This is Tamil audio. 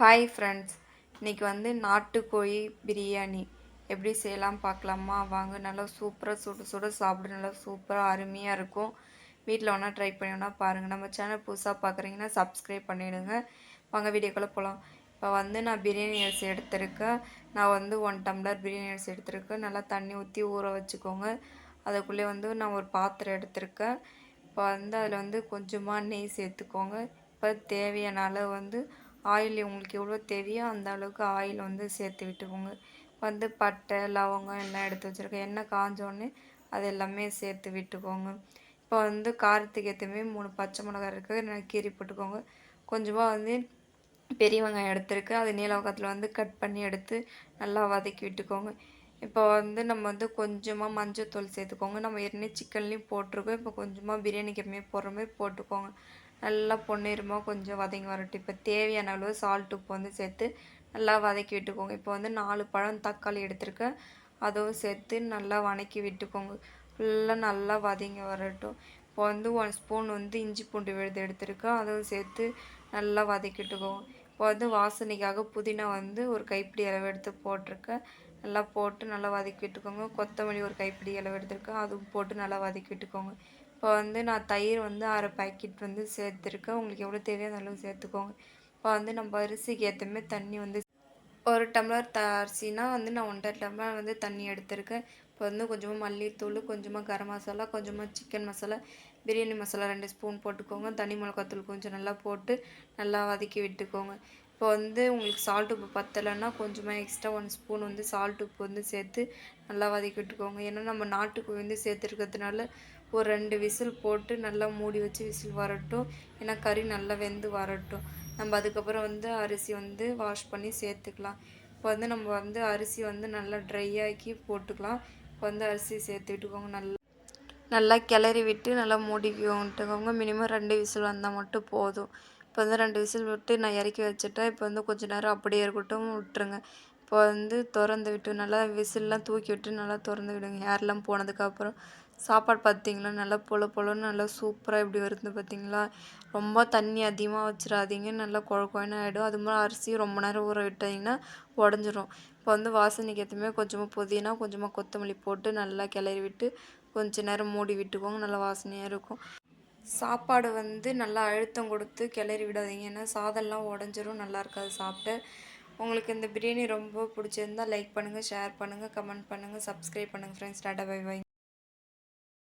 ஹாய் ஃப்ரெண்ட்ஸ் இன்றைக்கி வந்து நாட்டுக்கோழி பிரியாணி. எப்படி செய்யலாம் பார்க்கலாமா? வாங்க நல்லா சூப்பராக சுட சுட சாப்பிட நல்லா சூப்பராக அருமையாக இருக்கும். வீட்டில் ஒன்றா ட்ரை பண்ணி வேணால் பாருங்கள் நம்ம சேனல் புதுசாக பார்க்குறீங்கன்னா சப்ஸ்கிரைப் பண்ணிவிடுங்க வாங்க வீடியோக்குள்ளே போகலாம் இப்போ வந்து நான் பிரியாணி அரிசி எடுத்திருக்கேன். நான் வந்து ஒன் டம்ளர் பிரியாணி அரிசி எடுத்திருக்கேன். நல்லா தண்ணி ஊற்றி ஊற வச்சுக்கோங்க. அதுக்குள்ளே வந்து நான் ஒரு பாத்திரம் எடுத்திருக்கேன். இப்போ வந்து அதில் வந்து கொஞ்சமாக நெய் சேர்த்துக்கோங்க. இப்போ தேவையான அளவு வந்து ஆயில் உங்களுக்கு எவ்வளோ தேவையோ அந்த அளவுக்கு ஆயில் வந்து சேர்த்து விட்டுக்கோங்க. வந்து பட்டை லவங்கம் எல்லாம் எடுத்து வச்சுருக்கேன். எண்ணெய் காஞ்சோடனே அது எல்லாமே சேர்த்து விட்டுக்கோங்க. இப்போ வந்து காரத்துக்கு ஏற்றமே மூணு பச்சை மிளகாய் இருக்குது. நான் கீரி போட்டுக்கோங்க. கொஞ்சமாக வந்து பெரிய வெங்காயம் எடுத்துருக்கு. அது நீலவகத்தில் வந்து கட் பண்ணி எடுத்து நல்லா வதக்கி விட்டுக்கோங்க. இப்போ வந்து நம்ம வந்து கொஞ்சமாக மஞ்சள் தூள் சேர்த்துக்கோங்க. நம்ம ஏற்கனவே சிக்கன்லேயும் போட்டிருக்கோம். இப்போ கொஞ்சமாக பிரியாணிக்கு எப்பவுமே போடுற மாதிரி போட்டுக்கோங்க. நல்லா பொன்னிறமாக கொஞ்சம் வதங்கி வரட்டும். இப்போ தேவையான அளவு சால்ட் உப்பு வந்து சேர்த்து நல்லா வதக்கி விட்டுக்கோங்க. இப்போ வந்து நாலு பழம் தக்காளி எடுத்துருக்கேன். அதுவும் சேர்த்து நல்லா வதக்கி விட்டுக்கோங்க. ஃபுல்லாக நல்லா வதங்கி வரட்டும். இப்போ வந்து ஒன் ஸ்பூன் வந்து இஞ்சி பூண்டு விழுது எடுத்துருக்கேன். அதுவும் சேர்த்து நல்லா வதக்கிட்டுக்கோங்க இப்போ வந்து வாசனைக்காக புதினா வந்து ஒரு கைப்பிடி அளவு எடுத்து போட்டிருக்கேன். நல்லா போட்டு நல்லா வதக்கி விட்டுக்கோங்க. கொத்தமல்லி ஒரு கைப்பிடி அளவு எடுத்துருக்கேன். அதுவும் போட்டு நல்லா வதக்கி விட்டுக்கோங்க. இப்போ வந்து நான் தயிர் வந்து அரை பேக்கெட் வந்து சேர்த்துருக்கேன். உங்களுக்கு எவ்வளோ தேவையோ அந்த அளவு சேர்த்துக்கோங்க. இப்போ வந்து நம்ம அரிசிக்கு ஏற்றமே தண்ணி வந்து ஒரு டம்ளர் த அரிசினா வந்து நான் ஒன்றரை டம்ளர் வந்து தண்ணி எடுத்திருக்கேன். இப்போ வந்து கொஞ்சமாக மல்லித்தூள் கொஞ்சமாக கரம் மசாலா கொஞ்சமாக சிக்கன் மசாலா பிரியாணி மசாலா ரெண்டு ஸ்பூன் போட்டுக்கோங்க. தனி மிளகாத்தூள் கொஞ்சம் நல்லா போட்டு நல்லா வதக்கி விட்டுக்கோங்க. இப்போ வந்து உங்களுக்கு சால்ட் உப்பு பத்தலைன்னா கொஞ்சமாக எக்ஸ்ட்ரா ஒன் ஸ்பூன் வந்து சால்ட் உப்பு வந்து சேர்த்து நல்லா வதக்கி விட்டுக்கோங்க. ஏன்னா நம்ம நாட்டுக்கு வந்து சேர்த்துருக்கிறதுனால ஒரு ரெண்டு விசில் போட்டு நல்லா மூடி வச்சு விசில் வரட்டும். ஏன்னா கறி நல்லா வெந்து வரட்டும். நம்ம அதுக்கப்புறம் வந்து அரிசி வந்து வாஷ் பண்ணி சேர்த்துக்கலாம். இப்போ வந்து நம்ம வந்து அரிசி வந்து நல்லா ட்ரை ஆக்கி போட்டுக்கலாம். இப்போ வந்து அரிசி சேர்த்து விட்டுக்கோங்க. நல்லா நல்லா கிளறி விட்டு நல்லா மூடிக்கோங்கட்டுக்கோங்க மினிமம் ரெண்டு விசில் வந்தால் மட்டும் போதும். இப்போ வந்து ரெண்டு விசில் விட்டு நான் இறக்கி வச்சுட்டேன். இப்போ வந்து கொஞ்சம் நேரம் அப்படியே இருக்கட்டும். விட்டுருங்க. இப்போ வந்து திறந்து விட்டு நல்லா விசில்லாம் தூக்கி விட்டு நல்லா திறந்து விடுங்க. ஏர்லாம் போனதுக்கப்புறம். சாப்பாடு பார்த்திங்களா? நல்லா பொல பொலன்னு நல்லா சூப்பராக எப்படி வருது பார்த்திங்களா? ரொம்ப தண்ணி அதிகமாக வச்சிடாதீங்க. நல்லா குழ குழன்னு ஆகிடும் அது மாதிரி அரிசி ரொம்ப நேரம் ஊற விட்டிங்கன்னா உடஞ்சிரும். இப்போ வந்து வாசனைக்கு ஏற்றமே கொஞ்சமாக புதினா கொஞ்சமாக கொத்தமல்லி போட்டு நல்லா கிளறி விட்டு கொஞ்ச நேரம் மூடி விட்டுக்கோங்க. நல்லா வாசனையாக இருக்கும். சாப்பாடு வந்து நல்லா அழுத்தம் கொடுத்து கிளறி விடாதீங்க. ஏன்னா சாதம்லாம் உடஞ்சிரும். நல்லா இருக்காது சாப்பிட்டு உங்களுக்கு இந்த பிரியாணி ரொம்ப பிடிச்சிருந்தா லைக் பண்ணுங்கள் ஷேர் பண்ணுங்கள் கமெண்ட் பண்ணுங்கள் சப்ஸ்கிரைப் பண்ணுங்கள் ஃப்ரெண்ட்ஸ் டாடா பை பை